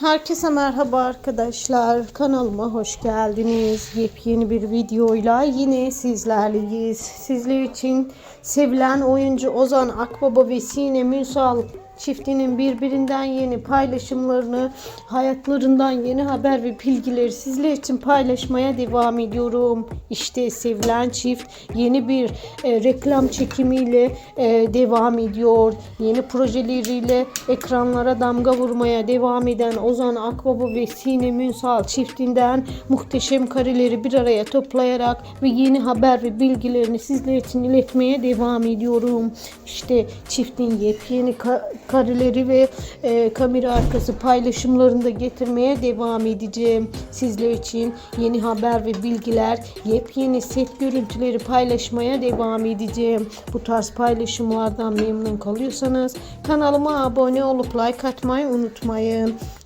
Herkese merhaba arkadaşlar. Kanalıma hoş geldiniz. Yepyeni bir videoyla yine sizlerleyiz. Sizler için sevilen oyuncu Ozan Akbaba ve Sinem Ünsal çiftinin birbirinden yeni paylaşımlarını, hayatlarından yeni haber ve bilgileri sizler için paylaşmaya devam ediyorum. İşte sevilen çift yeni bir e, reklam çekimiyle e, devam ediyor. Yeni projeleriyle ekranlara damga vurmaya devam eden Ozan Akbaba ve Sinem Ünsal çiftinden muhteşem kareleri bir araya toplayarak ve yeni haber ve bilgilerini sizler için iletmeye devam ediyorum. İşte çiftin yepyeni ka- kareleri ve e, kamera arkası paylaşımlarını da getirmeye devam edeceğim. Sizler için yeni haber ve bilgiler, yepyeni set görüntüleri paylaşmaya devam edeceğim. Bu tarz paylaşımlardan memnun kalıyorsanız kanalıma abone olup like atmayı unutmayın.